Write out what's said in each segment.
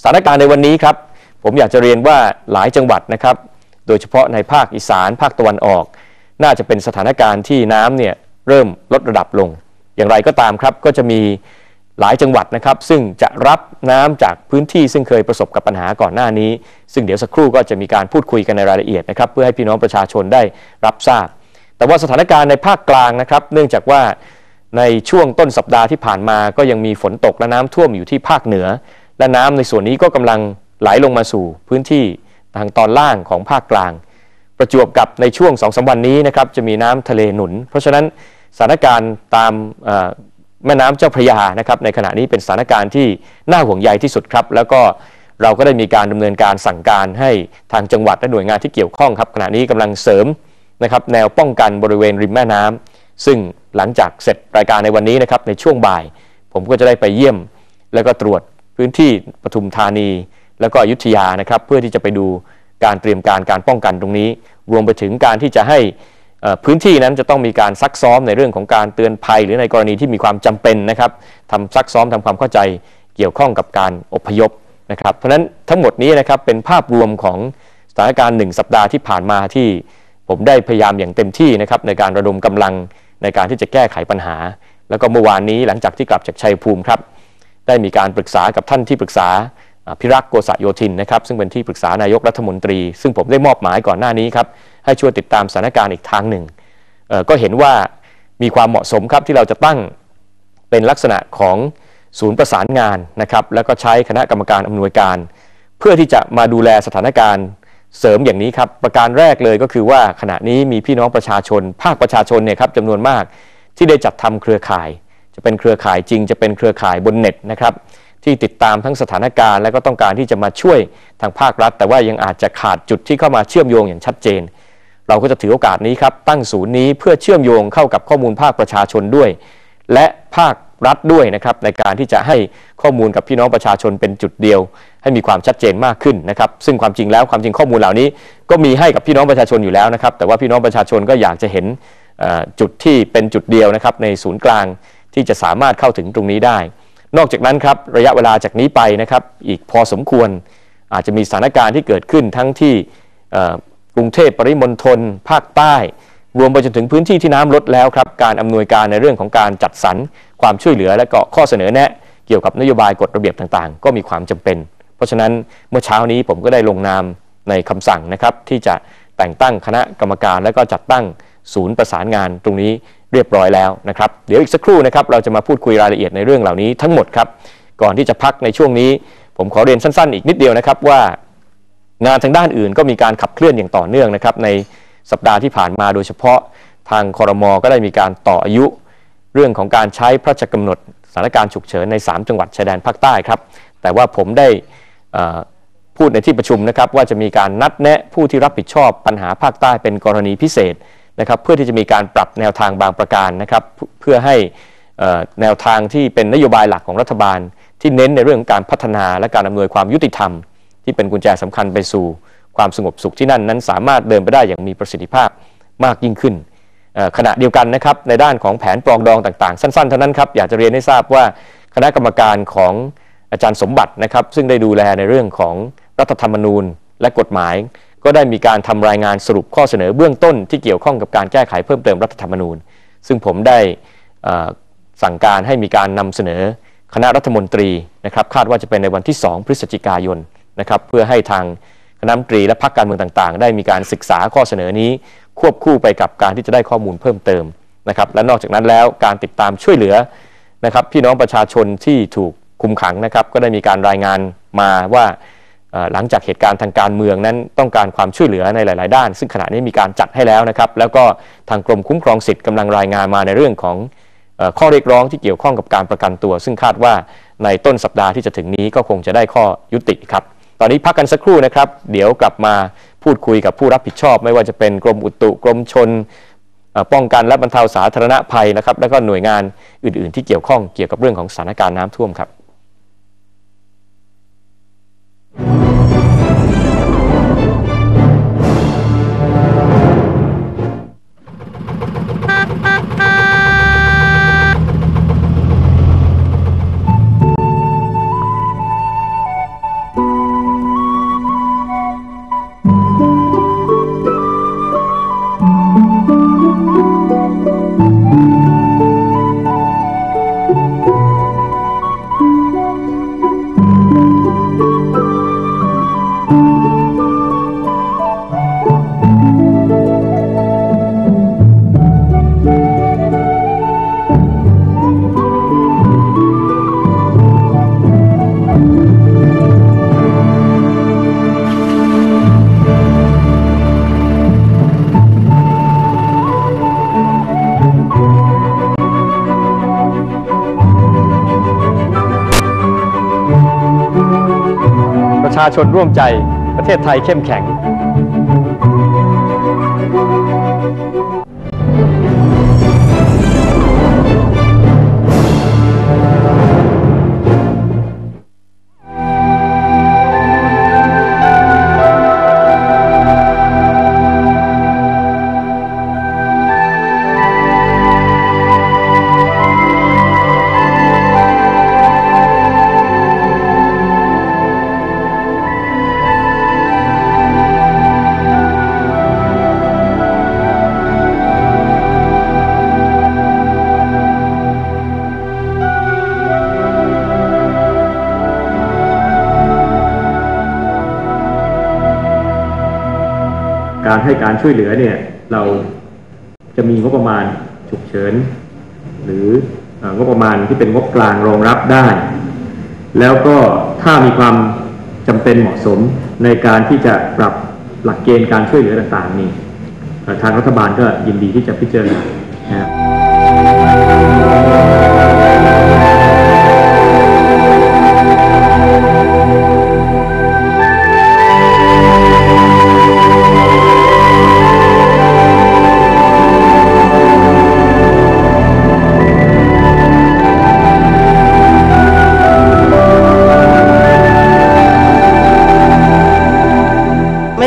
สถานการณ์ในวันนี้ครับ ผมอยากจะเรียนว่าหลายจังหวัดนะครับ โดยเฉพาะในภาคอีสานภาคตะวันออก น่าจะเป็นสถานการณ์ที่น้ำเนี่ยเริ่มลดระดับลง อย่างไรก็ตามครับก็จะมีหลายจังหวัดนะครับ ซึ่งจะรับน้ำจากพื้นที่ซึ่งเคยประสบกับปัญหาก่อนหน้านี้ ซึ่งเดี๋ยวสักครู่ก็จะมีการพูดคุยกันในรายละเอียดนะครับ เพื่อให้พี่น้องประชาชนได้รับทราบ แต่ว่าสถานการณ์ในภาคกลางนะครับ เนื่องจากว่าในช่วงต้นสัปดาห์ที่ผ่านมาก็ยังมีฝนตกและน้ำท่วมอยู่ที่ภาคเหนือ และน้ำในส่วนนี้ก็กำลังไหลลงมาสู่พื้นที่ทางตอนล่างของภาคกลาง ประจวบกับในช่วง2องสวันนี้นะครับจะมีน้ำทะเลหนุน เพราะฉะนั้นสถานการณ์ตามแม่น้ำเจ้าพระยานะครับในขณะนี้เป็นสถานการณ์ที่น่าห่วงใยที่สุดครับ แล้วก็เราก็ได้มีการดำเนินการสั่งการให้ทางจังหวัดและหน่วยงานที่เกี่ยวข้องครับขณะนี้กำลังเสริมนะครับแนวป้องกันบริเวณริมแม่น้ำซึ่งหลังจากเสร็จรายการในวันนี้นะครับในช่วงบ่าย ผมก็จะได้ไปเยี่ยม แล้วก็ตรวจ พื้นที่ปทุมธานี แล้วก็อยุธยานะครับ เพื่อที่จะไปดูการเตรียมการการป้องกันตรงนี้ รวมไปถึงการที่จะให้พื้นที่นั้นจะต้องมีการซักซ้อมในเรื่องของการเตือนภัย หรือในกรณีที่มีความจำเป็นนะครับทำซักซ้อมทำความเข้าใจเกี่ยวข้องกับการอพยพนะครับ เพราะนั้นทั้งหมดนี้นะครับเป็นภาพรวมของสถานการณ์หนึ่งสัปดาห์ที่ผ่านมาที่ผมได้พยายามอย่างเต็มที่นะครับในการระดมกำลังในการที่จะแก้ไขปัญหา แล้วก็เมื่อวานนี้หลังจากที่กลับจากชัยภูมิครับ ได้มีการปรึกษากับท่านที่ปรึกษาพิรักษ์โกษโยธินนะครับซึ่งเป็นที่ปรึกษานายกรัฐมนตรี ซึ่งผมได้มอบหมายก่อนหน้านี้ครับให้ช่วยติดตามสถานการณ์อีกทางหนึ่ง ก็เห็นว่ามีความเหมาะสมครับที่เราจะตั้งเป็นลักษณะของศูนย์ประสานงานนะครับแล้วก็ใช้คณะกรรมการอำนวยการ เพื่อที่จะมาดูแลสถานการณ์เสริมอย่างนี้ครับประการแรกเลยก็คือว่าขณะนี้มีพี่น้องประชาชน ภาคประชาชนเนี่ยครับจำนวนมากที่ได้จัดทำเครือข่าย จะเป็นเครือข่ายจริง จะเป็นเครือข่ายบนเน็ตนะครับที่ติดตามทั้งสถานการณ์และก็ต้องการที่จะมาช่วยทางภาครัฐ แต่ว่ายังอาจจะขาดจุดที่เข้ามาเชื่อมโยงอย่างชัดเจน เราก็จะถือโอกาสนี้ครับตั้งศูนย์นี้เพื่อเชื่อมโยงเข้ากับข้อมูลภาคประชาชนด้วย และภาครัฐด้วยนะครับในการที่จะให้ข้อมูลกับพี่น้องประชาชนเป็นจุดเดียว ให้มีความชัดเจนมากขึ้นนะครับซึ่งความจริงแล้วความจริงข้อมูลเหล่านี้ ก็มีให้กับพี่น้องประชาชนอยู่แล้วนะครับแต่ว่าพี่น้องประชาชนก็อยากจะเห็นจุดที่เป็นจุดเดียวนะครับในศูนย์กลาง ที่จะสามารถเข้าถึงตรงนี้ได้ นอกจากนั้นครับระยะเวลาจากนี้ไปนะครับอีกพอสมควรอาจจะมีสถานการณ์ที่เกิดขึ้นทั้งที่กรุงเทพปริมณฑลภาคใต้ รวมไปจนถึงพื้นที่ที่น้ำลดแล้วครับการอำนวยการในเรื่องของการจัดสรรความช่วยเหลือ และก็ข้อเสนอแนะเกี่ยวกับนโยบายกฎระเบียบต่างๆ ก็มีความจำเป็น เพราะฉะนั้นเมื่อเช้านี้ผมก็ได้ลงนามในคำสั่งนะครับที่จะแต่งตั้งคณะกรรมการและก็จัดตั้งศูนย์ประสานงานตรงนี้ เรียบร้อยแล้วนะครับ เดี๋ยวอีกสักครู่นะครับเราจะมาพูดคุยรายละเอียดในเรื่องเหล่านี้ทั้งหมดครับ ก่อนที่จะพักในช่วงนี้ ผมขอเรียนสั้นๆ อีกนิดเดียวนะครับว่างานทางด้านอื่นก็มีการขับเคลื่อนอย่างต่อเนื่องนะครับในสัปดาห์ที่ผ่านมาโดยเฉพาะทางคอรมอก็ได้มีการต่ออายุเรื่องของการใช้พระราชกำหนดสถานการณ์ฉุกเฉินใน 3 จังหวัดชายแดนภาคใต้ครับ แต่ว่าผมได้พูดในที่ประชุมนะครับว่าจะมีการนัดแนะผู้ที่รับผิดชอบปัญหาภาคใต้เป็นกรณีพิเศษ นะครับเพื่อที่จะมีการปรับแนวทางบางประการนะครับเพื่อให้แนวทางที่เป็นนโยบายหลักของรัฐบาล ที่เน้นในเรื่องการพัฒนาและการอำนวยความยุติธรรม ที่เป็นกุญแจสำคัญไปสู่ความสงบสุขที่นั่นนั้น สามารถเดินไปได้อย่างมีประสิทธิภาพมากยิ่งขึ้นขณะเดียวกันนะครับในด้านของแผนปรองดองต่างๆ สั้นๆเท่านั้นครับอยากจะเรียนให้ทราบว่าคณะกรรมการของอาจารย์สมบัตินะครับซึ่งได้ดูแลในเรื่องของรัฐธรรมนูญ และกฎหมาย ก็ได้มีการทำรายงานสรุปข้อเสนอเบื้องต้นที่เกี่ยวข้องกับการแก้ไขเพิ่มเติมรัฐธรรมนูญ ซึ่งผมได้สั่งการให้มีการนำเสนอคณะรัฐมนตรีนะครับคาดว่าจะเป็นในวันที่ 2 พฤศจิกายนนะครับเพื่อให้ทางคณะมนตรีและพรรคการเมืองต่างๆ ได้มีการศึกษาข้อเสนอนี้ ควบคู่ไปกับการที่จะได้ข้อมูลเพิ่มเติมนะครับและนอกจากนั้นแล้วการติดตามช่วยเหลือนะครับพี่น้องประชาชนที่ถูกคุมขังนะครับก็ได้มีการรายงานมาว่า หลังจากเหตุการณ์ทางการเมืองนั้นต้องการความช่วยเหลือในหลาย ๆ ด้าน ซึ่งขณะนี้มีการจัดให้แล้วนะครับ แล้วก็ทางกรมคุ้มครองสิทธิ์กำลังรายงานมาในเรื่องของข้อเรียกร้องที่เกี่ยวข้องกับการประกันตัว ซึ่งคาดว่าในต้นสัปดาห์ที่จะถึงนี้ก็คงจะได้ข้อยุติครับ ตอนนี้พักกันสักครู่นะครับ เดี๋ยวกลับมาพูดคุยกับผู้รับผิดชอบ ไม่ว่าจะเป็นกรมอุตุกรมชน ป้องกันและบรรเทาสาธารณภัยนะครับ แล้วก็หน่วยงานอื่น ๆ ที่เกี่ยวข้องเกี่ยวกับเรื่องของสถานการณ์น้ำท่วมครับ ชาชนร่วมใจประเทศไทยเข้มแข็ง การให้การช่วยเหลือเนี่ยเราจะมีงบประมาณฉุกเฉิน หรืองบประมาณที่เป็นงบกลางรองรับได้ แล้วก็ถ้ามีความจำเป็นเหมาะสมในการที่จะปรับหลักเกณฑ์การช่วยเหลือต่างๆนี่ทางรัฐบาลก็ยินดีที่จะพิจารณานะครับ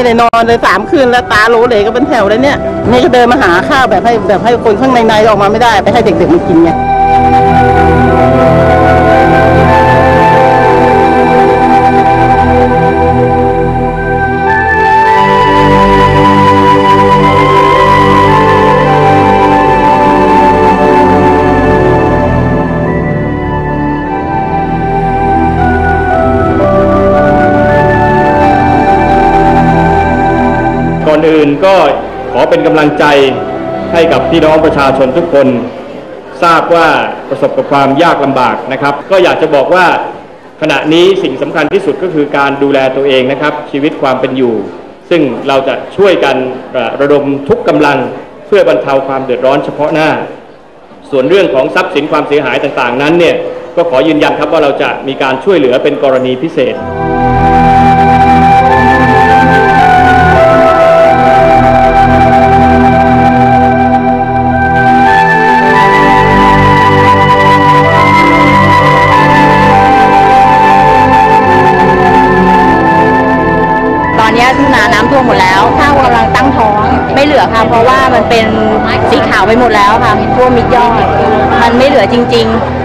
ได้นอนเลยสามคืนแล้วตาโหลเหลก็เป็นแถวเลยเนี่ยนี่ก็เดินมาหาข้าวแบบให้แบบให้คนข้างในในออกมาไม่ได้ ไปให้เด็กๆมันกินไง อื่นก็ขอเป็นกำลังใจให้กับพี่น้องประชาชนทุกคน ทราบว่าประสบกับความยากลำบากนะครับ ก็อยากจะบอกว่าขณะนี้สิ่งสำคัญที่สุดก็คือการดูแลตัวเองนะครับ ชีวิตความเป็นอยู่ ซึ่งเราจะช่วยกันระดมทุกกำลังเพื่อบรรเทาความเดือดร้อนเฉพาะหน้า ส่วนเรื่องของทรัพย์สินความเสียหายต่างๆ นั้นเนี่ยก็ขอยืนยันครับว่าเราจะมีการช่วยเหลือเป็นกรณีพิเศษ ไปหมดแล้วค่ะท่วมมิดยอดมันไม่เหลือจริง ๆ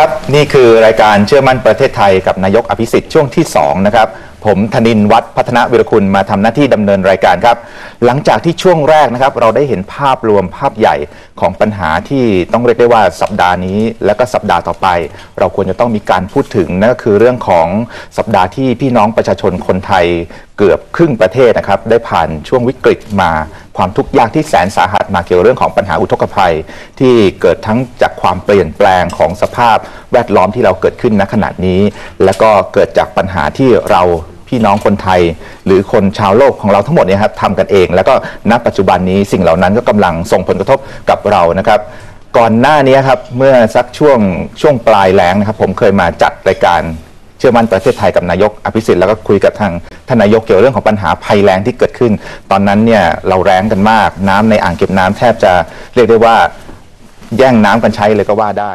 ครับ นี่คือรายการเชื่อมั่นประเทศไทยกับนายกอภิสิทธิ์ช่วงที่ 2 นะครับ ผมธนินวัฒน์พัฒนวิรคุณมาทำหน้าที่ดำเนินรายการครับ หลังจากที่ช่วงแรกนะครับ เราได้เห็นภาพรวมภาพใหญ่ของปัญหาที่ต้องเรียกได้ว่าสัปดาห์นี้ และก็สัปดาห์ต่อไป เราควรจะต้องมีการพูดถึงนั่นก็คือเรื่องของสัปดาห์ที่พี่น้องประชาชนคนไทยเกือบครึ่งประเทศนะครับได้ผ่านช่วงวิกฤตมา ความทุกข์ยากที่แสนสาหัสมาเกี่ยวเรื่องของปัญหาอุทกภัย ที่เกิดทั้งจากความเปลี่ยนแปลงของสภาพแวดล้อมที่เราเกิดขึ้นณขณะนี้ แล้วก็เกิดจากปัญหาที่เราพี่น้องคนไทย หรือคนชาวโลกของเราทั้งหมดเนี่ยครับทำกันเอง แล้วก็ณปัจจุบันนี้สิ่งเหล่านั้นก็กำลังส่งผลกระทบกับเรานะครับก่อนหน้านี้ครับเมื่อสักช่วงช่วงปลายแล้งนะครับผมเคยมาจัดรายการ ชื่อมั่นประเทศไทยกับนายกอภิสิทธิ์แล้วก็คุยกับทางท่านนายกเกี่ยวเรื่องของปัญหาภัยแล้งที่เกิดขึ้น ตอนนั้นเนี่ยเราแรงกันมาก น้ำในอ่างเก็บน้ำแทบจะเรียกได้ว่าแย่งน้ำกันใช้เลยก็ว่าได้